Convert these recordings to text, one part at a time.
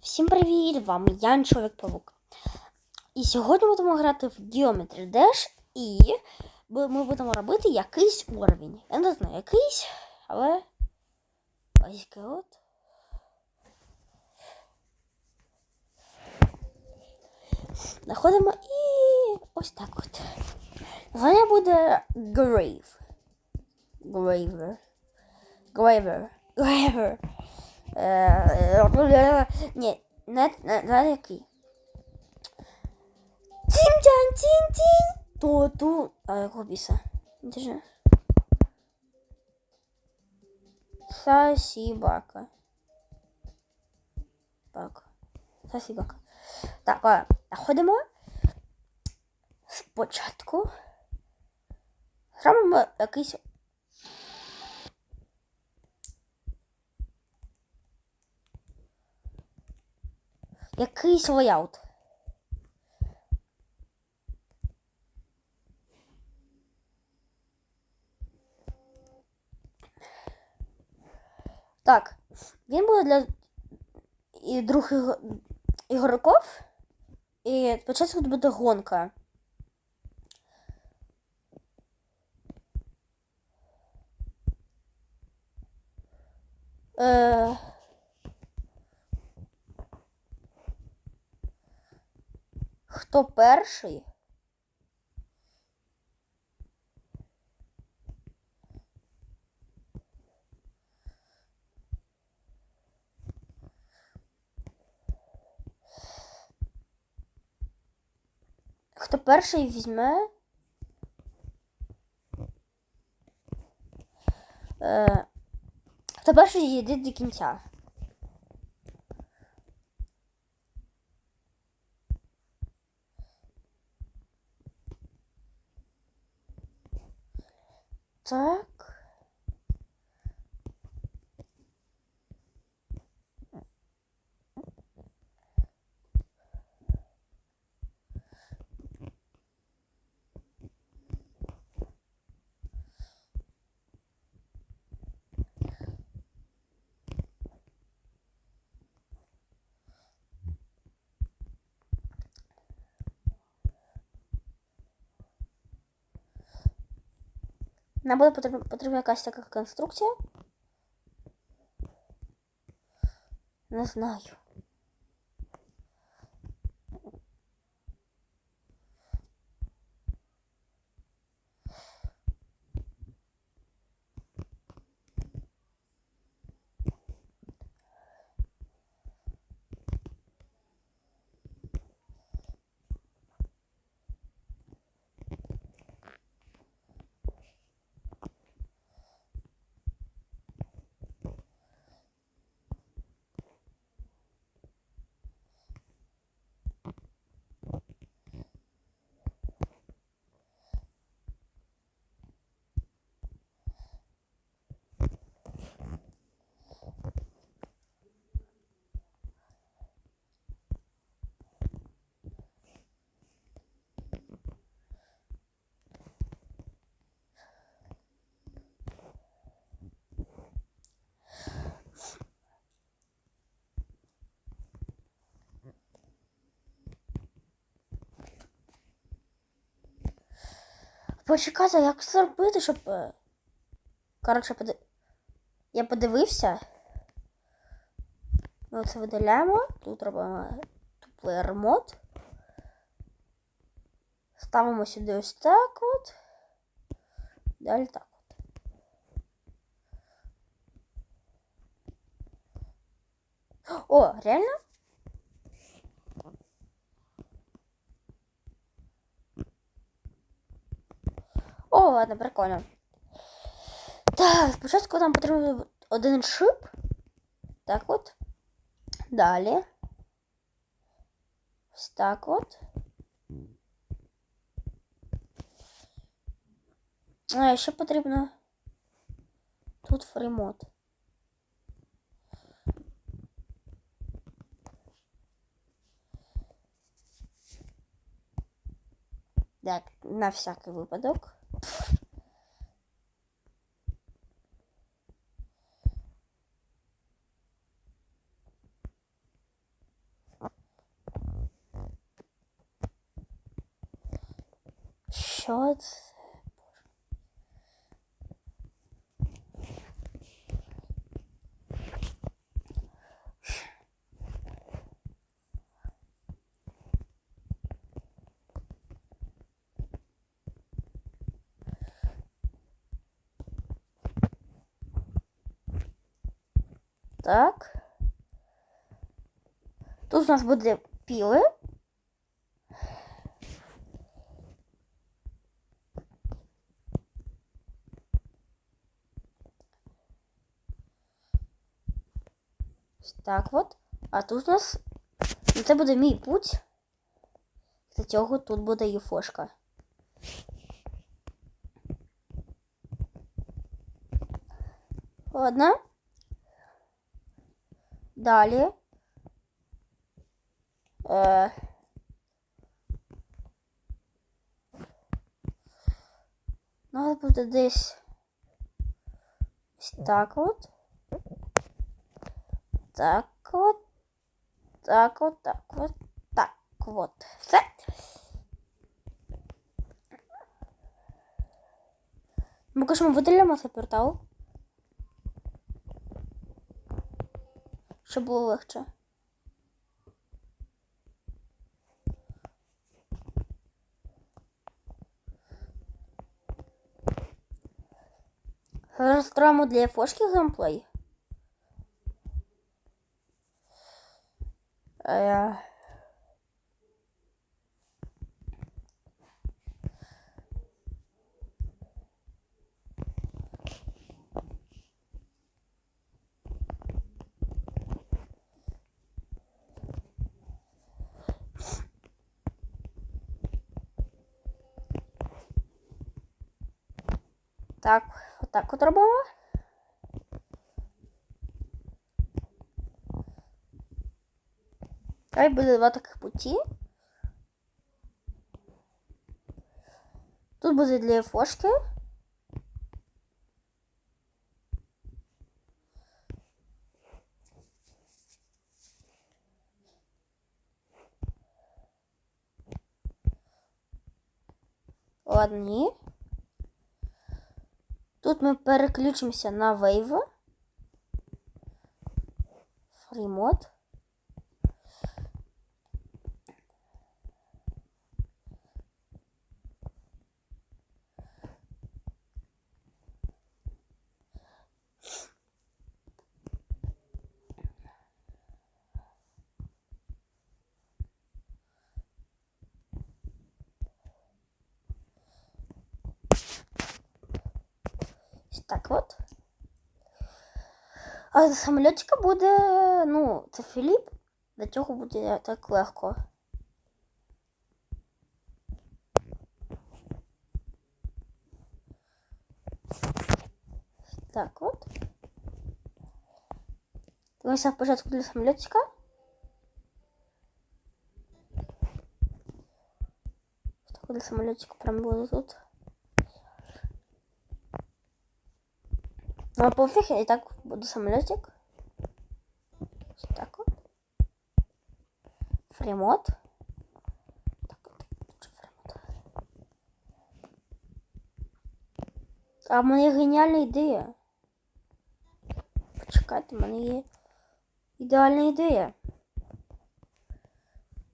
Всім привіт! Вам я Чоловік Павук. І сьогодні ми будемо грати в Geometry Dash і ми будемо робити якийсь уровень. Я не знаю якийсь, але ось от. Заходимо і ось так от. Названня буде Grave. Graver. Graver. Graver. Е, Ні, не, який. Тінь-тянь, тінь-тінь. То ту. А якого біса? Ж. Сасібака. Бака. Сасібака. Так, а. Спочатку. Зробимо якийсь якийсь лейаут. Так, він буде для і іго- ігроків. І спочатку буде гонка. Е... Хто перший? Хто перший візьме? Е, хто перший йде до кінця? Так. Нам буде потрібна, потрібна якась така конструкція. Не знаю. Почекайте, як це робити, щоб. е, Коротше, поди... я подивився. Ми це видаляємо. Тут робимо плеєр мод. Ставимо сюди ось так от. Далі так от. О, реально? О, ладно, прикольно. Так, спочатку нам потрібен один шип. Так от. Далі. Ось так от. А, ще потрібно. Тут фреймод. Так, на всякий випадок. Shots. Так. Тут у нас буде піли. Так от. А тут у нас. Ну, це буде мій путь. Для цього тут буде юфошка. Ладно. Далі. Е... Надо буде десь ось так от. Так от. Так от, так от, так от. Все. Ми кажемо, видалимо цей портал. Щоб було легше. Розстроїмо для фошки геймплей. Е, Так, отак от робимо. Хай буде два таких путі. Тут буде для фошки. Ладно. Тут ми переключимося на Wave. Free А самолітика буде, ну, це Філіп. До цього буде так легко. Так от. Дивимося спочатку для самолітика. Так, для самолітика прям буде тут. А пофіг, я і так буду самолетик. Ось так от. Фремод. Так, от, що фремод. А в мене є геніальна ідея. Почекайте, в мене є ідеальна ідея.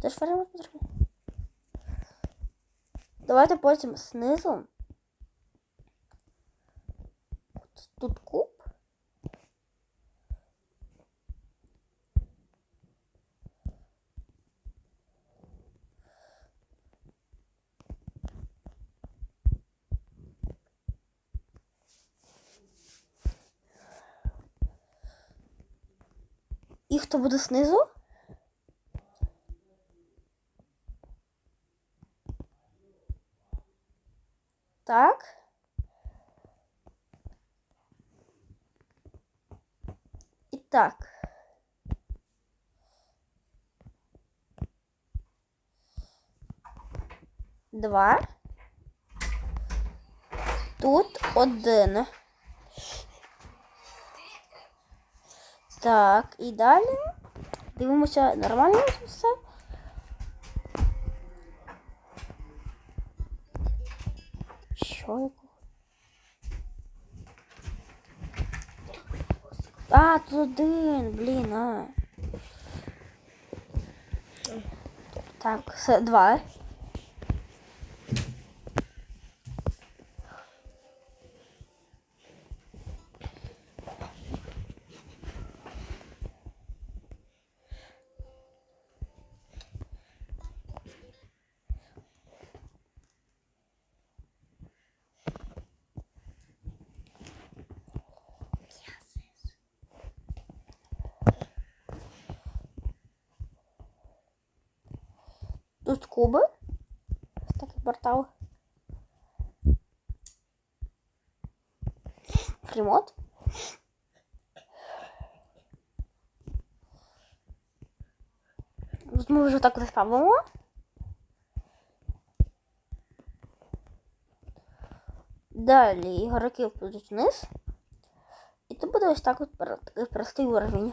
Теж фремод потрібно. Давайте потім знизу. Тут куб. І хто буде знизу? Так. І так. Два. Тут один. Так, і далі. Дивимося нормально все. Тут один, блін, а. Так, два. Тут куби. Ось такий портал. Фрімот. Тут ми вже так от ставимо. Далі ігроки підуть вниз. І тут буде ось так от простий уровень.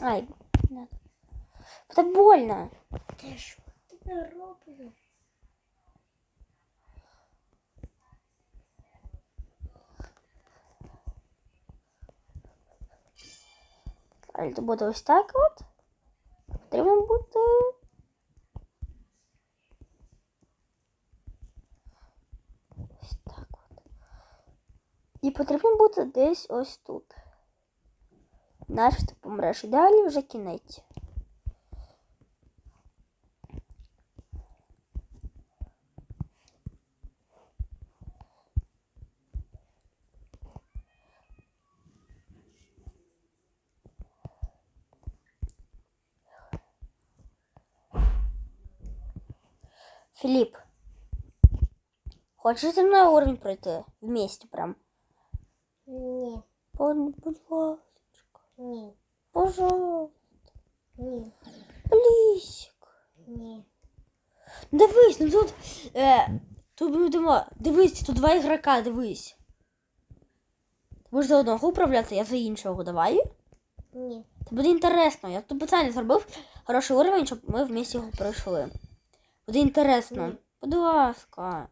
Ай, не. Це больно. Та що тебе роблю? Далі то буде ось так от. Потрібно буде. Ось так от. І потрібно буде десь ось тут. Наш ти помреш. Далі вже кінець. Філіп. Хочеш зі мною уровень пройти? Вместе прям. Будь ласка. ні, Пожалуйста. ні, Плісик. ні. Дивись, ну тут. Е, тут будемо. Дивись, тут два ігрока, дивись. Ти будеш за одного управляти, я за іншого. Давай. Ні. Це буде інтересно. Я тут спеціально зробив хороший уровень, щоб ми вместе його пройшли. Буде інтересно. Будь ласка.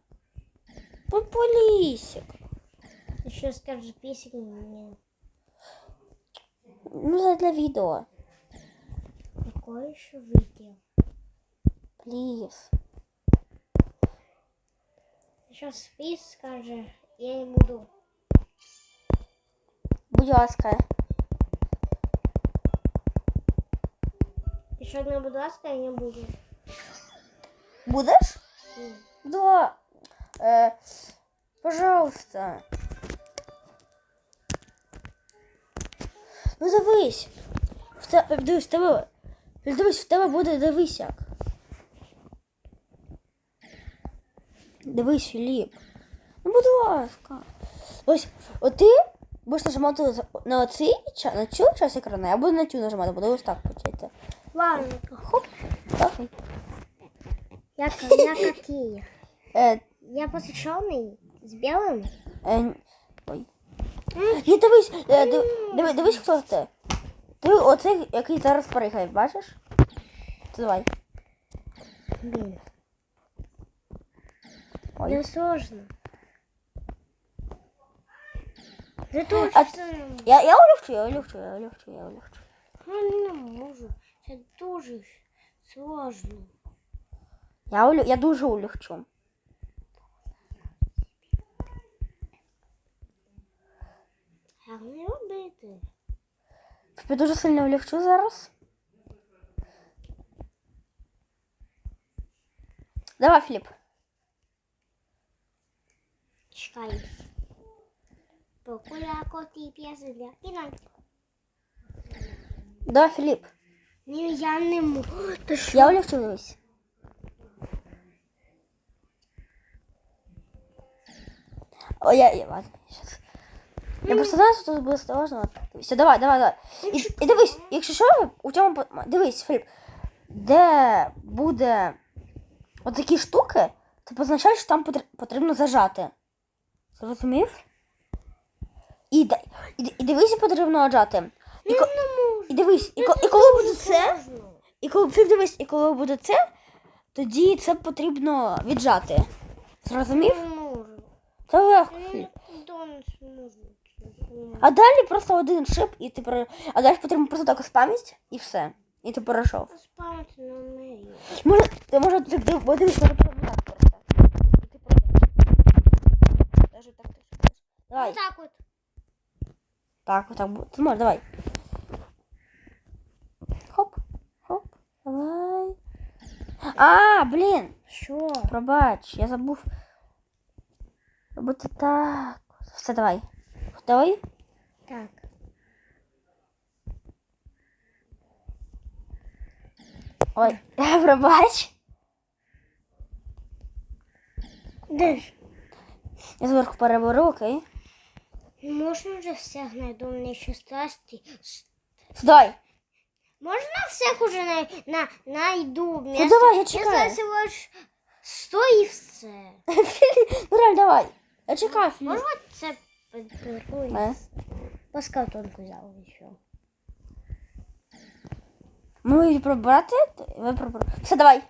Популісик. Ти що скажеш? Ні. Ну, для відео. Какое ще видео? Пліз. Сейчас спис скаже, я не буду. Будь ласка. Еще одна, будь ласка, я не буду. Будеш? Ні. Да. Э, пожалуйста. Ну дивись. Дивись, в тебе. Дивись, в тебе буде дивись як. Дивись, Філіп. Ну, будь ласка. Ось, от ти будеш нажимати на оцей ча- на цю часть екрану, я буду на цю нажимати, буду ось так почати. Ладно, Хоп. Так. я, я какие? Е, Я посвященный с белым? Е, н- ой. Ні, дивись, е, див- диви- дивись, хто це. Ти оцей, який зараз пригає, бачиш? Це давай. Блин, Ой. это сложно. Да А точно. Я, я улегчу, я улегчу, я улегчу, я улегчу. Ну, не можу. Це дуже сложно. Я, улю, я дуже улегчу. Як не робити? Тобі дуже сильно улегчу зараз. Давай, Філіп. Чекай. Покуля коті п'єси для кіна. Давай, Філіп. Ні, я не можу. Я улегчу, дивись. О, я, я, ладно, сейчас. Я просто знаю, що тут буде сложно. Все, давай, давай, давай. І, і дивись, якщо що, у цьому дивись, Філіп, де буде отакі штуки, це позначає, що там потр- потрібно зажати. Зрозумів? І, і, і дивись, потрібно отжати. І, ко- і дивись, і, ко- і коли буде це, і коли дивись, і коли буде це, тоді це потрібно віджати. Зрозумів? Не можу. Це легко, Ну, Філіп. Донець можу. Ні. А далі просто один шип, і ти про. А далі потрібно просто так спамість і все. І ти перейшов. Спамити не вмію. Може, ти може ти ти подивись, може прямо так просто. І ти пройдеш. Даже так теж. теж. Давай. Отак от. Так, вот так будет. Ты можешь, давай. Хоп, хоп, давай. А, блин, Що? пробач, я забув. Робити так. Все, давай. Давай. Так. Ой, пробач. Де ж? Я зверху переберу, окей. Можна вже всіх найдумніші страсті? Стой. Можна всіх уже на, на, найду Ну давай, я Я чекаю. зараз лиш сто і все. Ну реально, давай. Я чекаю, Філіп. Можна це підберу? Е. Паскал тонко взяв ще. Ми її пробрати? Ви пробрати. Все, давай.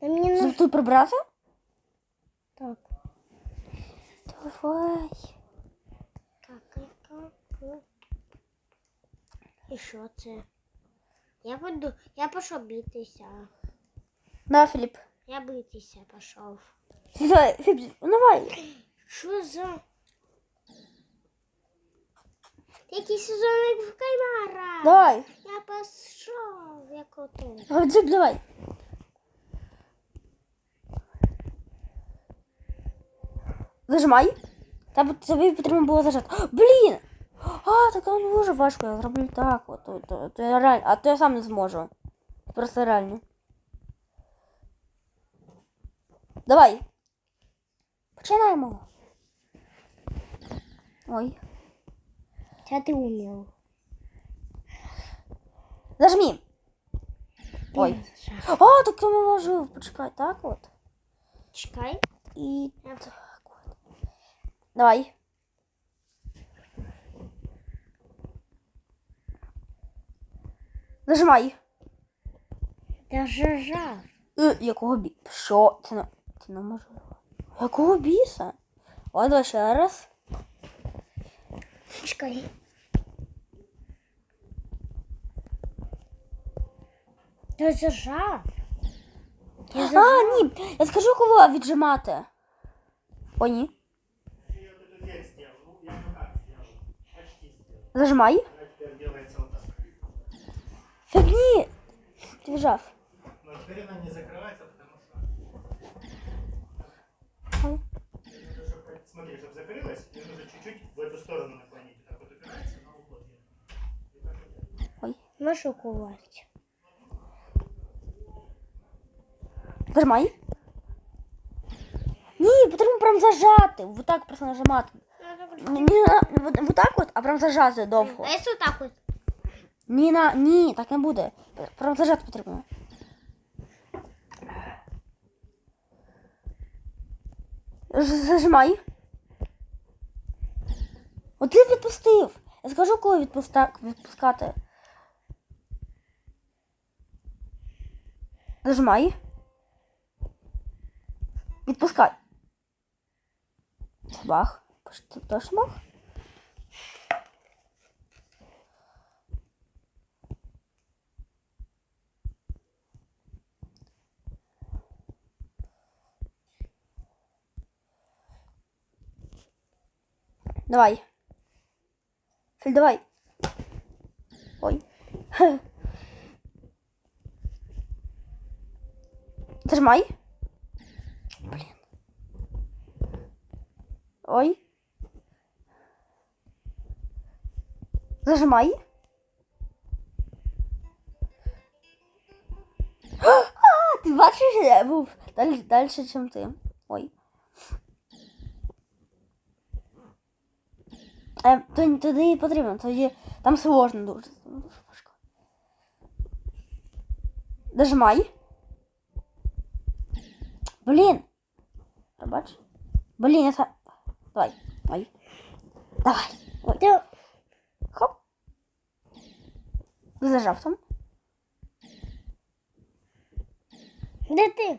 Та мені не... Тут прибрати? Так. Давай. Ка-ка-ка-ка. І що це? Я буду... Я пішов битися. Да, Філіп. Я битися пішов. Давай, Філіп, ну давай. Що за... Який сезонник в каймара? Давай. Я пішов, як ото. Давай, Дзюб, давай. Зажимай. Та тобі потрібно було зажати. О, Блін! А, так воно дуже важко. Я зроблю так. От, от, от, я реально, а то я сам не зможу. Просто реально. Давай. Починаємо. Ой. Це ти умів. Зажми. Ой. А, так я не можу. Почекай, так от. Чекай. І Я... так от. Давай. Нажимай. Даже жав. Е, якого бі... Що? Це не... Це неможливо. Якого біса? Ой, давай ще раз. Чекай. Я зажав. А, ні. Я скажу, кого віджимати. О, ні. Я Ти віджав. Но теперь она не закрывается, потому что... Ой. Её надо, чтоб- Смотри, чтобы закрылась, ее нужно чуть-чуть в эту сторону наклонить. Вот Так вот упирается на угол. И так вот. Ой. Можеш укувати. Зажимай. Ні, потрібно прям зажати. Вот так просто нажимати. Не, не на- вот, вот так от, а прям зажати довго. А якщо так от? Ні, на, ні, так не буде. Прям зажати потрібно. Зажимай. От ти відпустив. Я скажу, коли відпуста... відпускати. Зажимай. Відпускай. Бах. Ти теж Давай. Филь, давай. Ой. Зажимай. Блин. Ой. Зажимай. А, бачиш, я був далі, далі, ніж ти. Ой. Е, то, туди і потрібно, тоді там сложно дуже. Дожимай. Блін. Пробач. Блін, я са... Давай. Ой. Давай. Ой. Хоп. Зажав там. Де ти?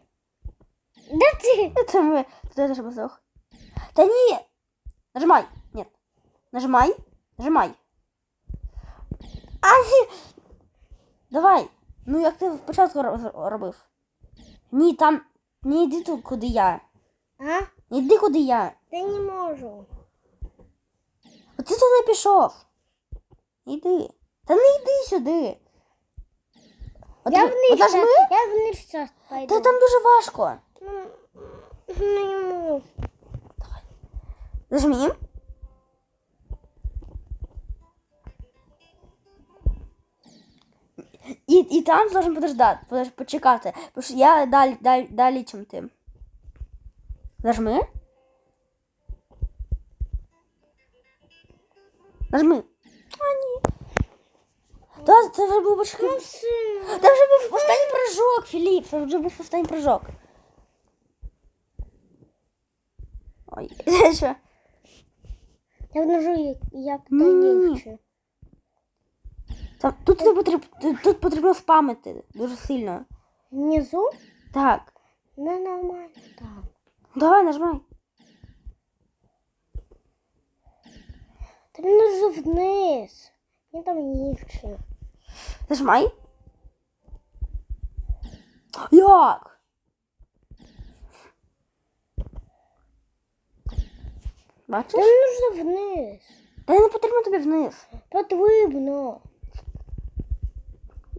Да ты! Це ми. Це теж здох. Та ні! Нажимай! Нажимай. Нажимай. А, ні! Давай. Ну як ти спочатку робив. Ні, там. Не йди тут, куди я. А? Не йди, куди я. Та не можу. От ти туди пішов. Йди. Та не йди сюди. От, Я вниз, от я вниз сейчас пойду. Та там дуже важко. Ну, ну, не можу. Нажми. І, і там должен подождати, подож- почекати. Бо що я далі, далі, далі, чим ти. Нажми. Нажми. А, ні. Та, це вже був. Ну. Це вже був останній прыжок, Філіп. Це вже був останній прыжок. Ой, що? Я внажу як, як то Ні-ні-ні. Там, тут, не потріб, тут, потрібно спамити дуже сильно. Внизу? Так. Ну, нормально. Так. Давай, нажимай. Та внизу вниз. Мені там легше. Нажимай. Як? Бачиш? Та нужно вниз. Та не потрібно тобі вниз. Потрібно.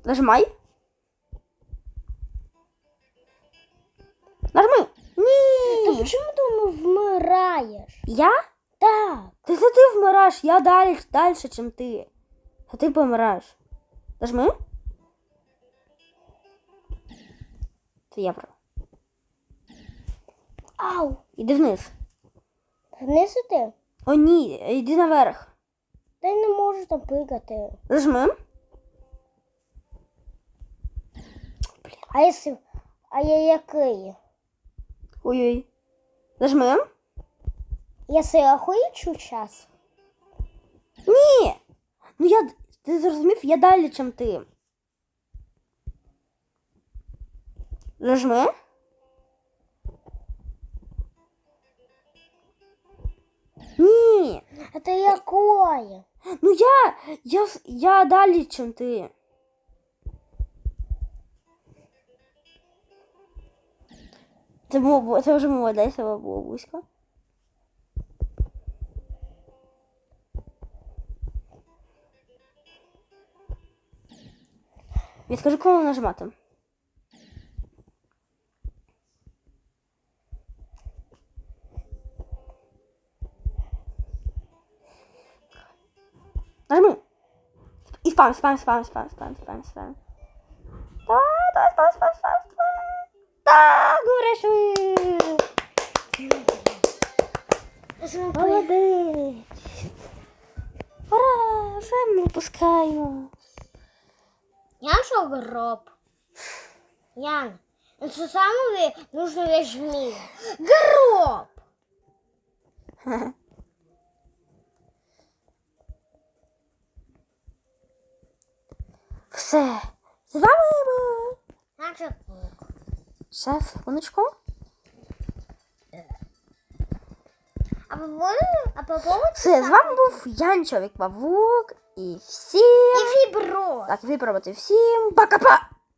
Нажимай. Нажми. Ні. чому ти вмираєш? Я? Так. Ти це ти вмираєш, я далі, далі, чим ти. А ти помираєш. Нажми. Це я прав. Ау. Іди вниз. Вниз іти? О, ні, йди наверх. Та я не можу там пикати. Нажми. А якщо... А я який? Ой-ой. Нажми. Якщо я хочу час? Ні. Ну я. Ти зрозумів, я далі, чим ти. Нажми. Ні. А це якое? Ну я. Я, я далі, чим ти. Це, було, це вже молодець, але було близько. Відкажи, кому нажимати. Нажми. І спам, спам, спам, спам, спам, спам, спам. Давай, давай, спам, спам, спам, спам. Так, говориш. Молодець. Ура, вже ми випускаємо. Я що гроб? Ян, це саме нужно вежми. Гроб! Все. З вами був пук. шеф, секундочку. А по поводу, Все, з вами був Янчовик Павук і всім. і фібро. Так, випробувати всім. Пока-па!